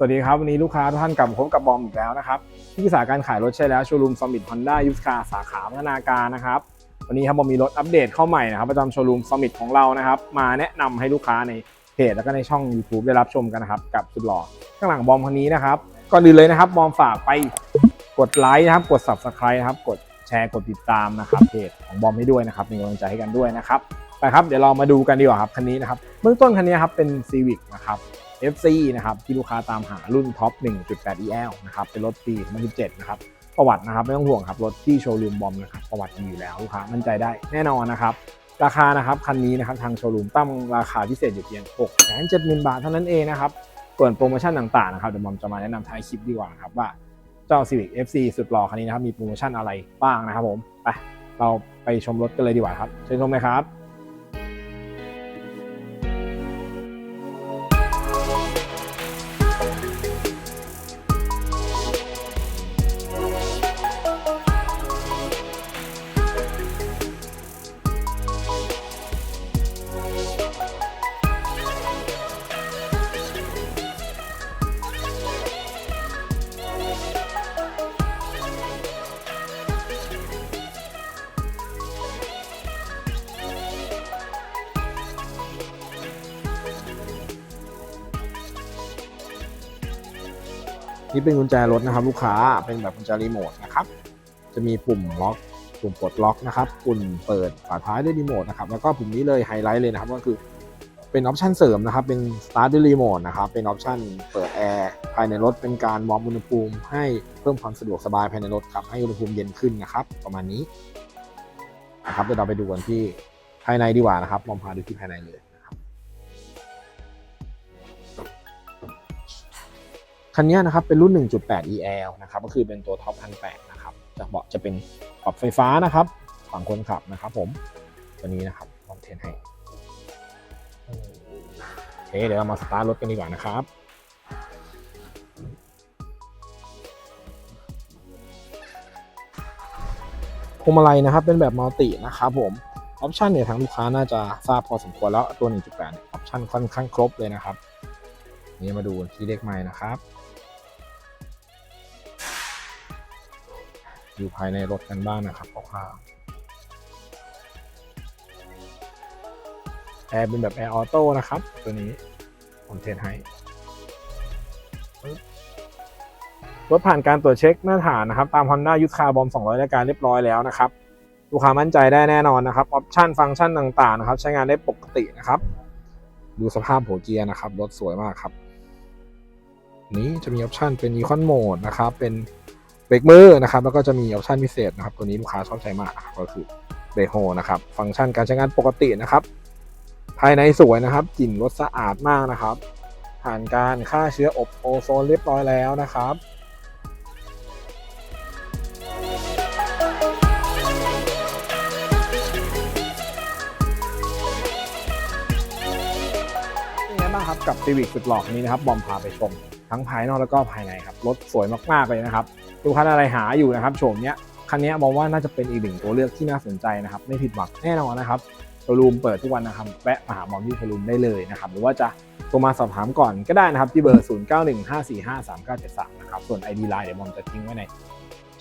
สวัสดีครับ วันนี้ลูกค้าทุกท่านกลับมาพบกับบอมอีกแล้วนะครับที่ปรึกษาการขายรถใช่แล้วโชว์รูมซอมบิทฮอนด้ายูสคาสาขาพัฒนาการนะครับวันนี้ครับบอมมีรถอัปเดตเข้าใหม่นะครับประจำโชว์รูมซอมบิทของเรานะครับมาแนะนำให้ลูกค้าในเพจแล้วก็ในช่อง YouTube ได้รับชมกันนะครับกับสุดหล่อข้างหลังบอมคนนี้นะครับก่อนอื่นเลยนะครับบอมฝากไปกดไลค์นะครับกด Subscribe นะครับกดแชร์กดติดตามนะครับเพจของบอมให้ด้วยนะครับเป็นกำลังใจให้กันด้วยนะครับไปครับเดี๋ยวเรามาดูกันดีกว่าครับคันนี้นะครับเบื้องต้นคันนี้ครับเป็น Civic นะครับ FC นะครับที่ลูกค้าตามหารุ่นท็อป 1.8 EL นะครับเป็นรถปี 2017 นะครับประวัตินะครับไม่ต้องห่วงครับรถที่โชว์รูมบอมนะครับประวัติดีอยู่แล้วลูกค้ามั่นใจได้แน่นอนนะครับราคานะครับคันนี้นะครับทางโชว์รูมตั้งราคาพิเศษอยู่เพียง 670,000บาทเท่านั้นเองนะครับส่วนโปรโมชั่นต่างๆนะครับเดี๋ยวบอมจะมาแนะนำท้ายคลิปดีกว่าครับว่าเจ้า Civic FC สุดหล่อคันนี้นะครับมีโปรโมชั่นอะไรบ้างนะครับผมไปเราไปชมรถกันเลยดีกว่าครับเชิญชมเลยครับ นี่เป็นกุญแจรถนะครับ ลูกค้าเป็นแบบกุญแจรีโมทนะครับ จะมีปุ่มล็อกปุ่มปลดล็อกนะครับปุ่มเปิดฝาท้ายด้วยรีโมทนะครับแล้วก็ปุ่มนี้เลยไฮไลท์เลยนะครับก็คือเป็นออปชันเสริมนะครับ เป็น start ด้วยรีโมทนะครับ เป็นออปชันเปิดแอร์ภายในรถเป็นการวอร์มอุณหภูมิ ให้เพิ่มความสะดวกสบายภายในรถครับ ให้อุณหภูมิเย็นขึ้นนะครับ ประมาณนี้นะครับเดี๋ยวเราไปดูกันที่ภายในดีกว่านะครับมองพาดูที่ภายในเลย คันนี้นะครับเป็นรุ่น 1.8 EL นะครับก็คือเป็นตัวท็อปพันแนะครับจะเบาะจะเป็นปรับไฟฟ้านะครับ ฝั่งคนขับนะครับผมตัวนี้นะครับลองเทนให้โอเคเดี๋ยวเรามาสตาร์ทรถกันดีกว่านะครับพวงมาลัยนะครับเป็นแบบมัลตินะครับผมออปชันเนี่ยทางลูกค้าน่าจะทราบพอสมควรแล้วตัว 1.8ออปชันค่อนข้างครบเลยนะครับ นี่มาดูที่เลขไม้นะครับ อยู่ภายในรถกันบ้างนะครับคร่าวๆแอร์เป็นแบบแอร์ออโต้นะครับ ตัวนี้ผมเทสให้รถผ่านการตรวจเช็คหน้าฐานนะครับ ตาม Honda ยุทธคาบอม 200รายการเรียบร้อยแล้วนะครับลูกค้ามั่นใจได้แน่นอนนะครับออปชันฟังก์ชันต่างๆนะครับ ใช้งานได้ปกตินะครับ ดูสภาพหัวเกียร์นะครับรถสวยมากครับ นี้จะมีออปชันเป็น Econ Mode นะครับ เป็น เบรกมือนะครับแล้วก็จะมีออปชันพิเศษนะครับตัวนี้ลูกค้าชอบใช้มากก็คือเบรกโฮนะครับฟังก์ชันการใช้งานปกตินะครับ ภายในสวยนะครับกลิ่นรถสะอาดมากนะครับ ผ่านการฆ่าเชื้ออบโอโซนเรียบร้อยแล้วนะครับเป็นไงบ้างครับกับ Civic สุดหล่อคันนี้นะครับบอมพาไปชม ทั้งภายนอกแล้วก็ภายในครับรถสวยมากๆเลยนะครับดูคันอะไรหาอยู่นะครับโฉมเนี้ยคันนี้มองว่าน่าจะเป็นอีกหนึ่งตัวเลือกที่น่าสนใจนะครับ ไม่ผิดหวังแน่นอนนะครับโชว์รูมเปิดทุกวันนะครับแวะมาหาบอมที่โชว์รูมได้เลยนะครับหรือว่าจะโทรมาสอบถามก่อนก็ได้นะครับที่เบอร์ 0915453973 นะครับ ส่วน ID Line เดี๋ยวบอมจะทิ้งไว้ใน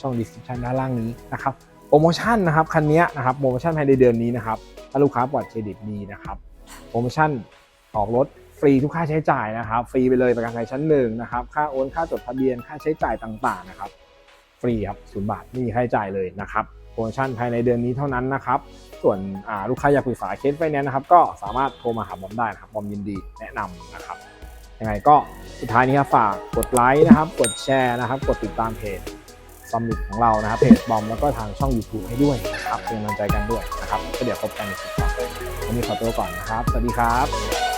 ช่อง description ด้านล่างนี้นะครับโปรโมชั่นนะครับคันนี้นะครับโปรโมชั่นภายในเดือนนี้นะครับถ้าลูกค้าปลอดเครดิตดีนะครับโปรโมชั่นออกรถ ฟรีทุกค่าใช้จ่ายนะครับ ฟรีไปเลยประกันภัยชั้นหนึ่งนะครับ ค่าโอนค่าจดทะเบียนค่าใช้จ่ายต่างๆนะครับ ฟรีครับศูนย์บาทไม่มีค่าใช้จ่ายเลยนะครับโปรโมชั่นภายในเดือนนี้เท่านั้นนะครับ ส่วนลูกค้าอยากปรึกษาเคสไฟแนนซ์นะครับ ก็สามารถโทรมาหาบอมได้นะครับบอมยินดีแนะนำนะครับยังไงก็สุดท้ายนี้ครับฝากกดไลค์นะครับ กดแชร์นะครับ กดติดตามเพจซัมมิตของเรานะครับเพจบอมแล้วก็ทางช่อง YouTube ให้ด้วยนะครับเป็นกำลังใจกันด้วยนะครับก็เดี๋ยวพบกันในคลิปต่อไปวันนี้ขอตัวก่อนนะครับ สวัสดีครับ